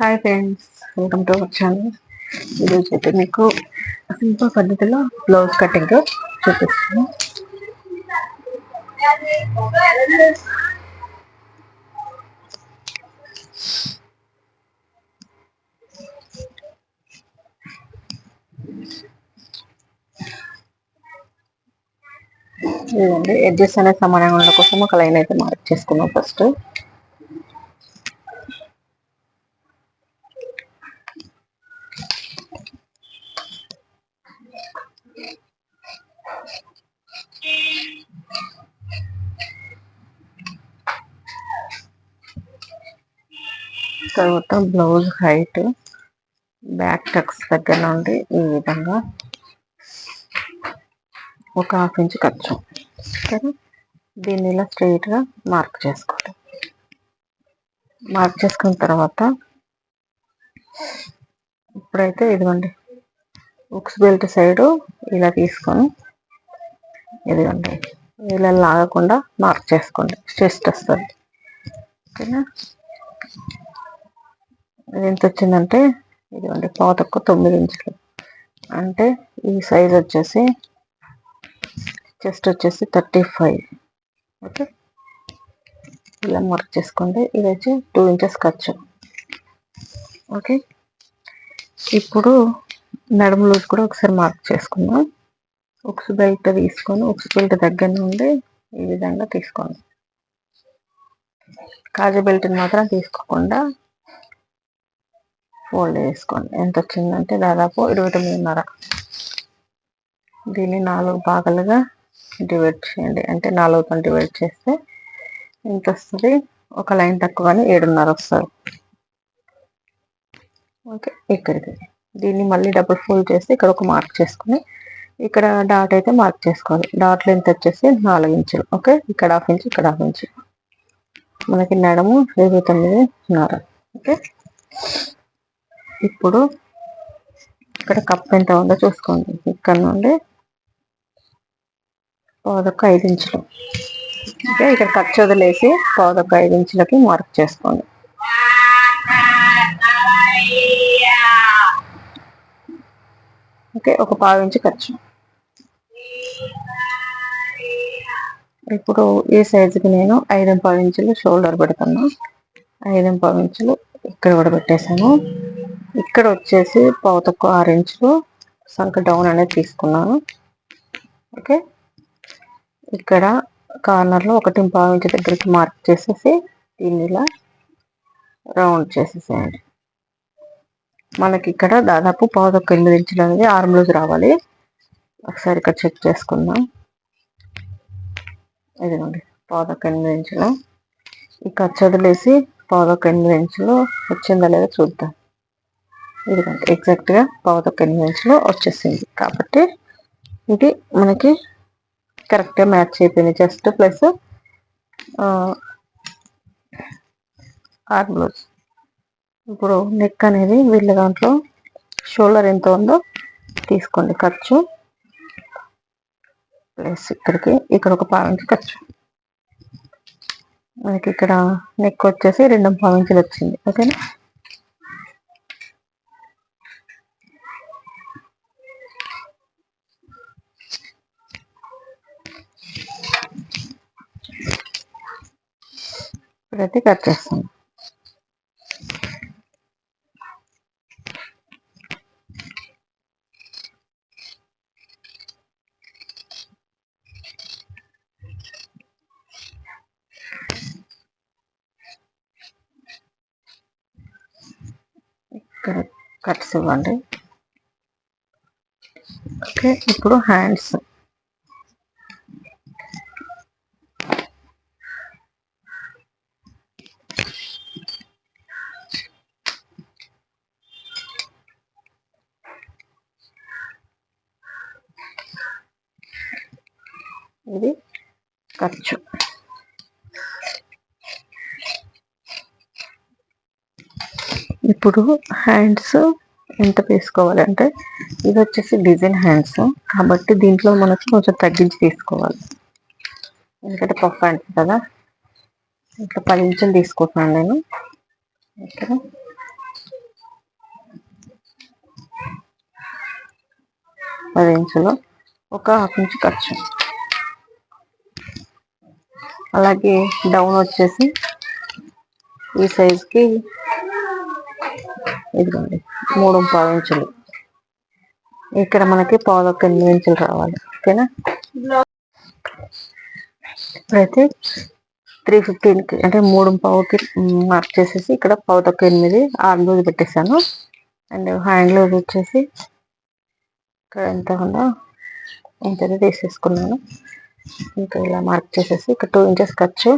Hi friends welcome to our channel ఈరోజు అయితే మీకు సింపుల్ పద్ధతిలో బ్లౌజ్ కటింగ్ చూపిస్తాను. ఇదండి ఎడ్జెస్ అనేది సమానంగా ఉండడం కోసం ఒక లైన్ అయితే మార్క్ చేసుకున్నాం ఫస్ట్ తర్వాత బ్లౌజ్ హైట్ బ్యాక్ టక్స్ దగ్గర నుండి ఈ విధంగా ఒక హాఫ్ ఇంచ్ ఖర్చు ఓకేనా దీన్ని ఇలా స్ట్రైట్గా మార్క్ చేసుకోవాలి. మార్క్ చేసుకున్న తర్వాత ఇప్పుడైతే ఇదిగోండి ఉక్స్ బెల్ట్ సైడు ఇలా తీసుకొని ఇదిగోండి ఇలా లాగకుండా మార్క్ చేసుకోండి. చెస్ట్ వస్తుంది ఓకేనా ఎంత వచ్చిందంటే ఇదిగోండి పాతకు తొమ్మిది ఇంచులు. అంటే ఈ సైజ్ వచ్చేసి చెస్ట్ వచ్చేసి థర్టీ ఫైవ్. ఓకే? ఇలా మార్క్ చేసుకోండి. ఇది వచ్చి టూ ఇంచెస్ ఖర్చు. ఓకే? ఇప్పుడు నడుము లూజ్ కూడా ఒకసారి మార్క్ చేసుకుందాం. ఉక్స్ బెల్ట్ తీసుకొని ఉక్స్ బెల్ట్ దగ్గర నుండి ఈ విధంగా తీసుకోండి. కాజు బెల్ట్ని మాత్రం తీసుకోకుండా ఫోల్డ్ చేసుకోండి. ఎంత వచ్చిందంటే దాదాపు ఇరవై తొమ్మిదిన్నర. దీన్ని నాలుగు భాగాలుగా డివైడ్ చేయండి. అంటే నాలుగుతో డివైడ్ చేస్తే ఎంత వస్తుంది? ఒక లైన్ తక్కువ కానీ ఏడున్నర వస్తుంది. ఓకే ఇక్కడికి దీన్ని మళ్ళీ డబుల్ ఫోల్డ్ చేసి ఇక్కడ ఒక మార్క్ చేసుకుని ఇక్కడ డాట్ అయితే మార్క్ చేసుకోవాలి. డాట్ లెంత్ వచ్చేసి నాలుగు ఇంచులు. ఓకే ఇక్కడ హాఫ్ ఇంచు ఇక్కడ హాఫ్ ఇంచు. మనకి నడము ఇరవై తొమ్మిదిన్నర. ఓకే. ఇప్పుడు ఇక్కడ కప్ ఎంత ఉందో చూసుకోండి. ఇక్కడ నుండి పాదొక్క ఐదు ఇంచులు. ఓకే ఇక్కడ ఖర్చు వదిలేసి పాదొక్క ఐదు ఇంచులకి మార్క్ చేసుకోండి. ఓకే ఒక పావు ఇంచు ఖర్చు. ఇప్పుడు ఈ సైజుకి నేను ఐదు పావు ఇంచులు షోల్డర్ పెడుతున్నా. ఐదు పావు ఇంచులు ఇక్కడ కూడా పెట్టేశాను. ఇక్కడ వచ్చేసి పావుతకు తక్కువ ఆరు ఇంచులు సంక డౌన్ అనేది తీసుకున్నాను. ఓకే? ఇక్కడ కార్నర్లో ఒకటి పావు ఇంచు దగ్గరికి మార్క్ చేసేసి దీన్ని ఇలా రౌండ్ చేసేసేయండి. మనకి ఇక్కడ దాదాపు పావుదొక్క ఎనిమిది ఇంచులు అనేది ఆర్మ్ లూజ్ రావాలి. ఒకసారి ఇక్కడ చెక్ చేసుకుందాం. ఇదిగోండి పావుదొక్క ఎనిమిది ఇంచులు. ఇక చదిలేసి పావుదొక్క ఎనిమిది ఇంచులు వచ్చిందా లేదా చూద్దాం. ఇదిగోండి ఎగ్జాక్ట్గా పావుదొక్క ఎనిమిది ఇంచులు వచ్చేసింది. కాబట్టి ఇది మనకి కరెక్ట్గా మ్యాచ్ అయిపోయింది. జస్ట్ ప్లస్ ఆర్ బ్లౌజ్ ఇప్పుడు నెక్ అనేది వీళ్ళ దాంట్లో షోల్డర్ ఎంత ఉందో తీసుకోండి. ఖర్చు ప్లస్ ఇక్కడికి ఇక్కడ ఒక పావించి ఖర్చు. మనకి ఇక్కడ నెక్ వచ్చేసి రెండు పావించులు వచ్చింది. ఓకేనా? ఇప్పుడైతే కట్ చేస్తాను. ఇక్కడ కట్స్ ఇవ్వండి. ఓకే ఇప్పుడు హ్యాండ్స్. ఇది ఖర్చు. ఇప్పుడు హ్యాండ్స్ ఎంత వేసుకోవాలంటే ఇది వచ్చేసి డిజైన్ హ్యాండ్స్. కాబట్టి దీంట్లో మనకి కొంచెం తగ్గించి తీసుకోవాలి. ఎందుకంటే పఫ్ హ్యాండ్స్ కదా. ఇట్లా పది ఇంచులు తీసుకుంటున్నాను నేను. ఇక్కడ పది ఇంచులు. ఒక హాఫ్ ఇంచు ఖర్చు. అలాగే డౌన్ వచ్చేసి ఈ సైజ్కి ఇదిగోండి మూడు పావు ఇంచులు. ఇక్కడ మనకి పావు ఎనిమిది ఇంచులు రావాలి ఓకేనా? ఇప్పుడైతే త్రీ ఫిఫ్టీన్కి అంటే మూడు పావుకి మార్క్ చేసేసి ఇక్కడ పావు తక్కువ ఎనిమిది ఆరు లూజ్ పెట్టేశాను. అండ్ హ్యాండ్ లూజ్ వచ్చేసి ఇక్కడ ఎంత ఉందో ఇంత తీసేసుకున్నాను. ఇంకా ఇలా మార్క్ చేసేసి ఇక్కడ టూ ఇంచెస్ ఖర్చు.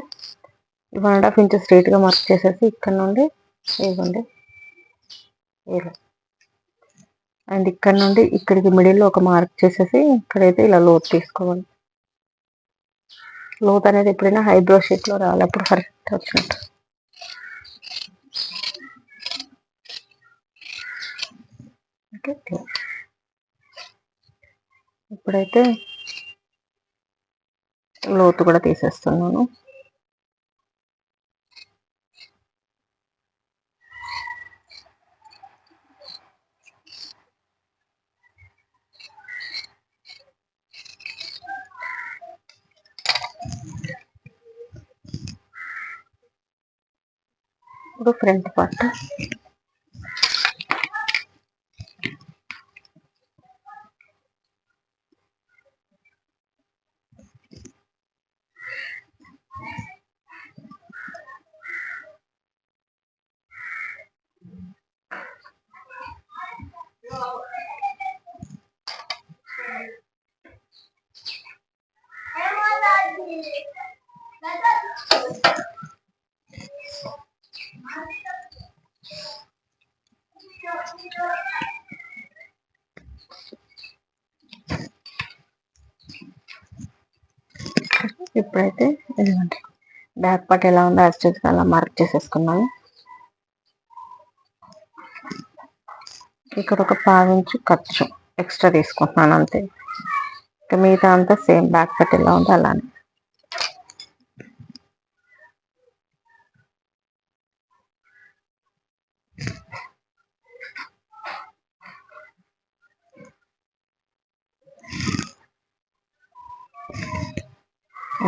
వన్ అండ్ హాఫ్ ఇంచెస్ స్ట్రైట్గా మార్క్ చేసేసి ఇక్కడ నుండి ఇవ్వండి ఇలా. అండ్ ఇక్కడ నుండి ఇక్కడికి మిడిల్లో ఒక మార్క్ చేసేసి ఇక్కడైతే ఇలా లోతు తీసుకోవాలి. లోత్ అనేది ఎప్పుడైనా హైబ్రో షీట్లో రావాలి. అప్పుడు కరెక్ట్ వచ్చినట్టు. ఓకే ఇప్పుడైతే లోతు కూడా తీసేస్తున్నాను. ఇప్పుడు ఫ్రంట్ పార్ట్. ఇప్పుడైతే ఇదిగోండి. బ్యాక్ పార్ట్ ఎలా ఉందో యాస్టేజ్గా అలా మార్క్ చేసేసుకున్నాను. ఇక్కడ ఒక పావించు ఖర్చు. ఎక్స్ట్రా తీసుకుంటున్నాను అంతే. ఇంకా మిగతా అంతా సేమ్ బ్యాక్ పార్ట్ ఎలా ఉందో అలానే.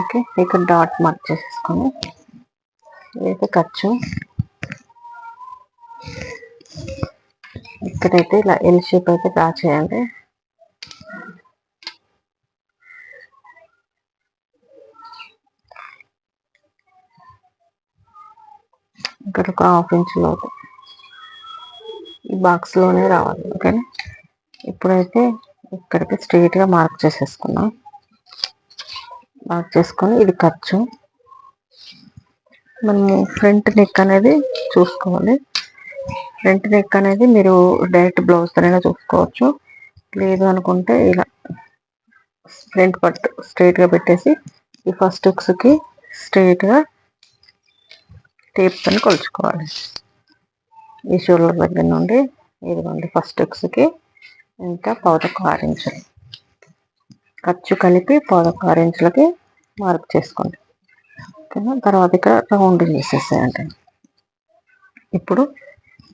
ఓకే ఇక్కడ డాట్ మార్క్ చేసేసుకొని ఇదైతే ఖర్చు. ఇక్కడైతే ఇలా ఎల్ షేప్ అయితే డ్రా చేయండి. ఇక్కడ ఒక హాఫ్ ఇంచ్ లోపు ఈ బాక్స్లోనే రావాలి ఓకేనా? ఇప్పుడైతే ఇక్కడికి స్ట్రెయిట్గా మార్క్ చేసేసుకున్నాం మార్క్ చేసుకొని ఇది ఖర్చు మనము ఫ్రంట్ నెక్ అనేది చూసుకోవాలి. ఫ్రంట్ నెక్ అనేది మీరు డైరెక్ట్ బ్లౌజ్ అనేది చూసుకోవచ్చు. లేదు అనుకుంటే ఇలా ఫ్రంట్ పట్టు స్ట్రైట్గా పెట్టేసి ఈ ఫస్ట్ హుక్స్కి స్ట్రైట్గా టేప్తో కొలుచుకోవాలి. ఈ షోల్డర్ దగ్గర నుండి ఇదిగోండి ఫస్ట్ హుక్స్కి ఇంకా పౌతకు ఆరు ఖర్చు కలిపి పదొక్క ఇంచులకి మార్క్ చేసుకోండి. ఓకేనా? తర్వాత ఇక్కడ రౌండ్ చేసేసేయండి. ఇప్పుడు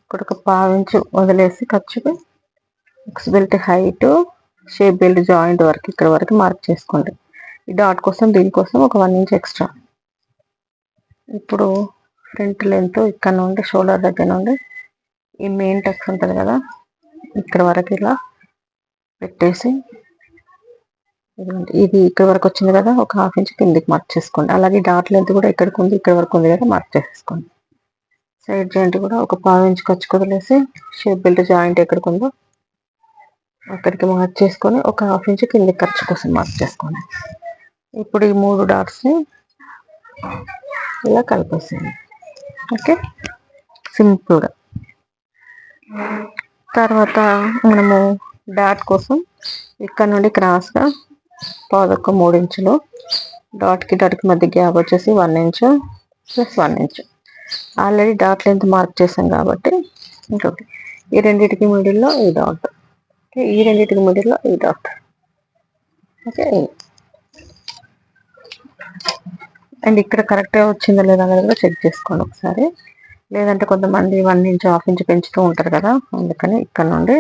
ఇక్కడ ఒక పావు ఇంచు వదిలేసి ఖర్చుకి X belt height shape belt joint వరకు ఇక్కడ వరకు మార్క్ చేసుకోండి. ఈ డాట్ కోసం దీనికోసం ఒక వన్ ఇంచ్ ఎక్స్ట్రా. ఇప్పుడు ఫ్రంట్ లెంత్ ఇక్కడ నుండి షోల్డర్ దగ్గర నుండి ఈ మెయిన్ టక్స్ ఉంటుంది కదా ఇక్కడ వరకు ఇలా పెట్టేసి ఇది ఇక్కడ వరకు వచ్చింది కదా ఒక హాఫ్ ఇంచ్ కిందికి మార్క్ చేసుకోండి. అలాగే డాట్ లెంత్ కూడా ఇక్కడికి ఉంది ఇక్కడ వరకు ఉంది కదా మార్క్ చేసేసుకోండి సైడ్ జాయింట్ కూడా ఒక పావు ఇంచ్ ఖర్చు కుదిలేసి షేప్ బెల్ట్ జాయింట్ ఎక్కడికి ఉందో అక్కడికి మార్క్ చేసుకొని ఒక హాఫ్ ఇంచ్ కిందికి ఖర్చు కోసం మార్క్ చేసుకోండి. ఇప్పుడు ఈ మూడు డాట్స్ని ఇలా కలిపేసేయండి. ఓకే సింపుల్గా తర్వాత మనము డాట్ కోసం ఇక్కడ నుండి క్రాస్గా పాదొక్క మూడు ఇంచులు డాట్కి డాట్కి మధ్య గ్యాప్ వచ్చేసి one inch plus one inch. Already dot length mark చేసాం కాబట్టి ఇంకొకటి. ఈ రెండింటికి మిడిల్లో ఈ డాట్. ఓకే ఈ రెండింటికి మిడిల్లో ఈ డాట్. ఓకే. అండ్ ఇక్కడ కరెక్ట్గా వచ్చిందో లేదా అనేది కూడా చెక్ చేసుకోండి ఒకసారి. లేదంటే కొంతమంది వన్ ఇంచ్ హాఫ్ ఇంచ్ పెంచుతూ ఉంటారు కదా అందుకని ఇక్కడ నుండి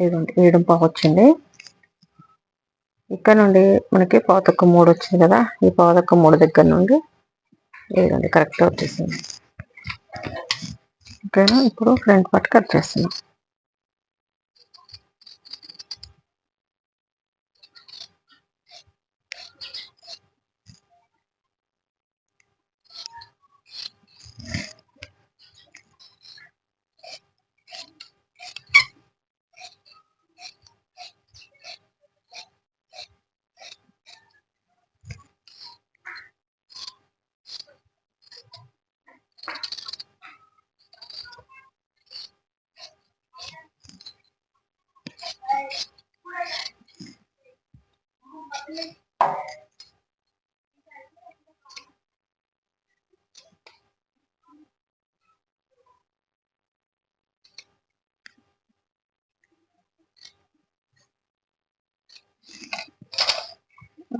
ఇదిగోండి ఏడు పావు వచ్చింది. ఇక్కడ నుండి మనకి పాతొక్క మూడు వచ్చింది కదా. ఈ పాతొక్క మూడు దగ్గర నుండి ఇదిగోండి కరెక్ట్గా వచ్చేసింది. ఓకేనా? ఇప్పుడు ఫ్రంట్ పార్ట్ కట్ చేస్తున్నాం.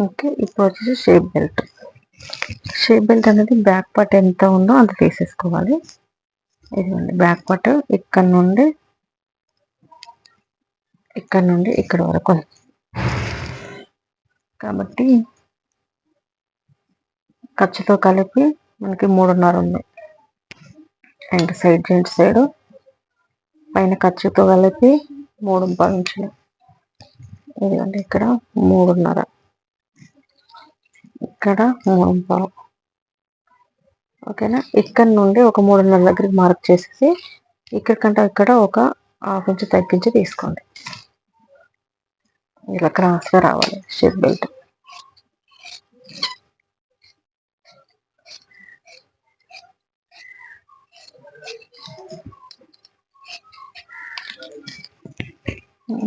ఓకే ఇప్పుడు వచ్చేసి షేప్ బెల్ట్ షేప్ బెల్ట్ అనేది బ్యాక్ పార్ట్ ఎంత ఉందో అంత తీసేసుకోవాలి ఇదిగోండి బ్యాక్ పార్ట్ ఇక్కడ నుండి ఇక్కడ నుండి ఇక్కడ వరకు. కాబట్టి ఖర్చుతో కలిపి మనకి మూడున్నర ఉంది. అండ్ సైడ్ జెంట్ సైడ్ పైన ఖర్చుతో కలిపి మూడు ఇంచులు ఇదిగోండి ఇక్కడ మూడున్నర. ఇక్కడ మూడు పావు ఓకేనా? ఇక్కడ నుండి ఒక మూడున్నర దగ్గరికి మార్క్ చేసేసి ఇక్కడ కంటే ఇక్కడ ఒక హాఫ్ ఇంచ్ తగ్గించి తీసుకోండి. ఇలా క్రాస్గా రావాలి షేప్ బెల్ట్.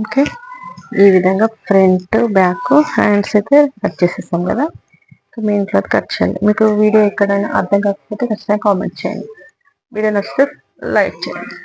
ఓకే. ఈ విధంగా ఫ్రంట్ బ్యాక్ హ్యాండ్స్ అయితే కట్ చేసేసాం కదా? మీ ఇంట్లో కట్ చేయండి. మీకు వీడియో ఎక్కడైనా అర్థం కాకపోతే ఖచ్చితంగా కామెంట్ చేయండి. వీడియో నచ్చితే లైక్ చేయండి.